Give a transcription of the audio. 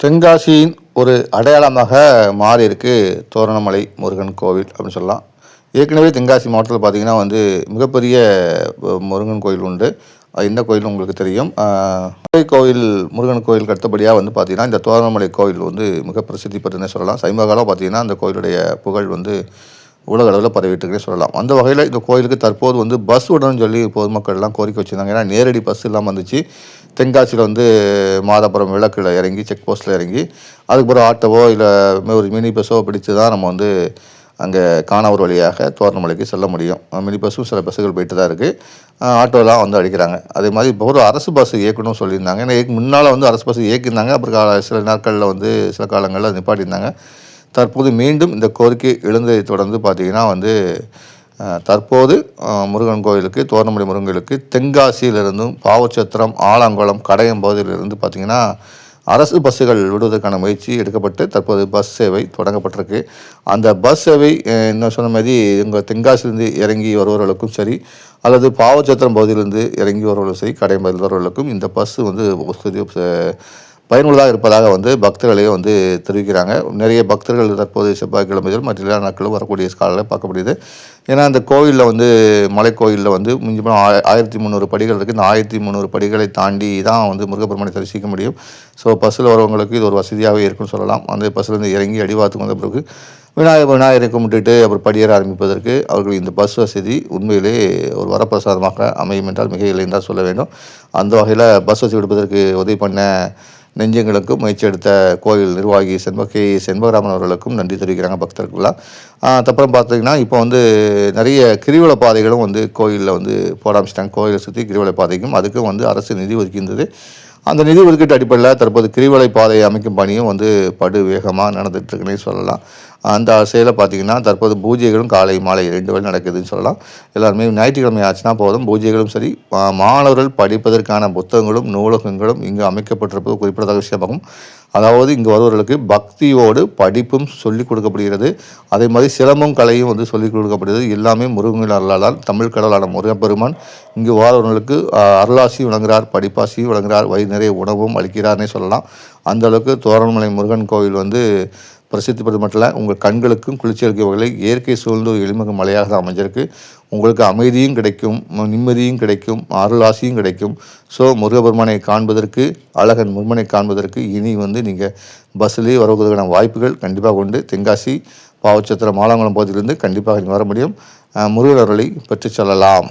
தென்காசியின் ஒரு அடையாளமாக மாறி இருக்கு தோரணமலை முருகன் கோவில் அப்படின்னு சொல்லலாம். ஏற்கனவே தென்காசி மாவட்டத்தில் பார்த்தீங்கன்னா வந்து மிகப்பெரிய முருகன் கோயில் உண்டு. இந்த எந்த கோயில் உங்களுக்கு தெரியும். அஹ், மலை கோயில் முருகன் கோயிலுக்கு அடுத்தபடியாக வந்து பார்த்திங்கன்னா இந்த தோரணமலை கோயில் வந்து மிக பிரசித்தி பெற்றதுன்னு சொல்லலாம். சமீப காலம் பார்த்தீங்கன்னா அந்த கோயிலுடைய புகழ் வந்து உலக அளவில் பரவிட்டுருக்கே சொல்லலாம். அந்த வகையில் இந்த கோயிலுக்கு தற்போது வந்து பஸ் விடணும்னு சொல்லி பொதுமக்கள்லாம் கோரிக்கை வச்சுருந்தாங்க. ஏன்னா நேரடி பஸ் இல்லாமல் வந்துச்சு. தென்காசியில் வந்து மாதாபுரம் விளக்கில் இறங்கி செக் போஸ்ட்டில் இறங்கி அதுக்கப்புறம் ஆட்டோவோ இல்லை ஒரு மினி பஸ்ஸோ பிடிச்சு தான் நம்ம வந்து அங்கே காணாவூர் வழியாக தோரணமலைக்கு செல்ல முடியும். மினி பஸ்ஸும் சில பஸ்ஸுகள் போயிட்டு தான் இருக்குது ஆட்டோலாம் வந்து அடிக்கிறாங்க. அதே மாதிரி இப்போ ஒரு அரசு பஸ் இயக்கணும்னு சொல்லியிருந்தாங்க. ஏன்னா முன்னால் வந்து அரசு பஸ் இயக்கியிருந்தாங்க. அப்புறம் கால சில நாட்களில் வந்து சில காலங்களில் நிப்பாட்டியிருந்தாங்க. தற்போது மீண்டும் இந்த கோரிக்கை எழுந்ததை தொடர்ந்து பார்த்தீங்கன்னா வந்து தற்போது முருகன் கோயிலுக்கு தோரணமலை முருகன் கோயிலுக்கு தென்காசியிலிருந்தும் பாவச்சத்திரம் ஆலங்குளம் கடையம் பகுதியிலிருந்து பார்த்தீங்கன்னா அரசு பஸ்ஸுகள் விடுவதற்கான முயற்சி எடுக்கப்பட்டு தற்போது பஸ் சேவை தொடங்கப்பட்டிருக்கு. அந்த பஸ் சேவை என்ன இன்னும் சொன்ன மாதிரி எங்கள் தென்காசியிலிருந்து இறங்கி வருபவர்களுக்கும் சரி அல்லது பாவச்சத்திரம் பகுதியிலிருந்து இறங்கி வருவர்களும் சரி கடையம் பகுதியில் வருவர்களுக்கும் இந்த பஸ்ஸு வந்து வசதி பயனுள்ளதாக இருப்பதாக வந்து பக்தர்களையும் வந்து தெரிவிக்கிறாங்க. நிறைய பக்தர்கள் தற்போது செவ்வாய்க்கிழமைகள் மற்ற எல்லா நாட்களும் வரக்கூடிய காலையில் பார்க்க முடியுது ஏன்னா அந்த கோவிலில் வந்து மலைக்கோயிலில் வந்து மிஞ்சி ஆய- ஆயிரத்தி முந்நூறு படிகள் இருக்குது இந்த ஆயிரத்தி முந்நூறு படிகளை தாண்டி தான் வந்து முருகப்பெருமானை தரிசிக்க முடியும். ஸோ பஸ்ஸில் வரவங்களுக்கு இது ஒரு வசதியாகவே இருக்குன்னு சொல்லலாம். அந்த பஸ்ஸிலேருந்து இறங்கி அடிவாரத்துக்கு வந்த பிறகு விநாயகர் விநாயகரை கும்பிட்டுட்டு அப்புறம் படியேற ஆரம்பிப்பதற்கு அவர்கள் இந்த பஸ் வசதி உண்மையிலே ஒரு வரப்பிரசாதமாக அமையும் என்றால் மிக இல்லை என்றால் சொல்ல வேண்டும். அந்த வகையில் பஸ் வசதி எடுப்பதற்கு உதவி பண்ண நெஞ்சங்களுக்கும் முயற்சி எடுத்த கோயில் நிர்வாகி செண்ப கே செண்பகராமன் அவர்களுக்கும் நன்றி தெரிவிக்கிறாங்க பக்தர்கள்லாம். அதுக்கப்புறம் அப்புறம் பார்த்தீங்கன்னா இப்போ வந்து நிறைய கிரிவல பாதைகளும் வந்து கோயிலில் வந்து போட ஆரம்பிச்சிட்டாங்க. கோயிலை சுற்றி கிரிவல பாதைக்கும் அதுக்கும் வந்து அரசு நிதி ஒதுக்கியிருந்தது அந்த நிதி ஒதுக்கீட்டு அடிப்படையில் தற்போது கிரிவலை பாதையை அமைக்கும் பணியும் வந்து படு வேகமாக நடந்துட்டுருக்குன்னே சொல்லலாம். அந்த ஆசையில் பார்த்தீங்கன்னா தற்போது பூஜைகளும் காலை மாலை ரெண்டு வேளை நடக்குதுன்னு சொல்லலாம். எல்லாருமே ஞாயிற்றுக்கிழமை ஆச்சுன்னா போதும். பூஜைகளும் சரி மாணவர்கள் படிப்பதற்கான புத்தகங்களும் நூலகங்களும் இங்கு அமைக்கப்பட்டிருப்பது குறிப்பிடத்தக்க விஷயமாகும் அதாவது இங்கே வருவர்களுக்கு பக்தியோடு படிப்பும் சொல்லிக் கொடுக்கப்படுகிறது. அதே மாதிரி சிலம்பம் கலையும் வந்து சொல்லிக் கொடுக்கப்படுகிறது. எல்லாமே முருகன் அருளால் தமிழ் கடவுளான முருகப்பெருமான். இங்கு வாழ்வர்களுக்கு அருளாசி வழங்குகிறார் படிப்பாசி வழங்குகிறார் வயிறு நிறைய உணவும் அளிக்கிறார்னே சொல்லலாம். அந்த அளவுக்கு தோரணமலை முருகன் கோவில் வந்து பிரசித்திப்பது மட்டும் இல்லை உங்கள் கண்களுக்கும் குளிர்ச்சி அளிக்கும் வகையில் இயற்கை சூழ்ந்த ஒரு எளிமிக மலையாக தான் அமைஞ்சிருக்கு. உங்களுக்கு அமைதியும் கிடைக்கும் நிம்மதியும் கிடைக்கும் அருளாசியும் கிடைக்கும். ஸோ முருகபெருமானை காண்பதற்கு அழகன் முருகனை காண்பதற்கு இனி வந்து நீங்கள் பஸ்ஸிலேயே வருவதற்கான வாய்ப்புகள் கண்டிப்பாக உண்டு. தென்காசி பாவச்சத்திரம் மாலாங்குளம் பகுதியிலிருந்து கண்டிப்பாக நீங்கள் வர முடியும். முருகன் அருளை பெற்றுச் செல்லலாம்.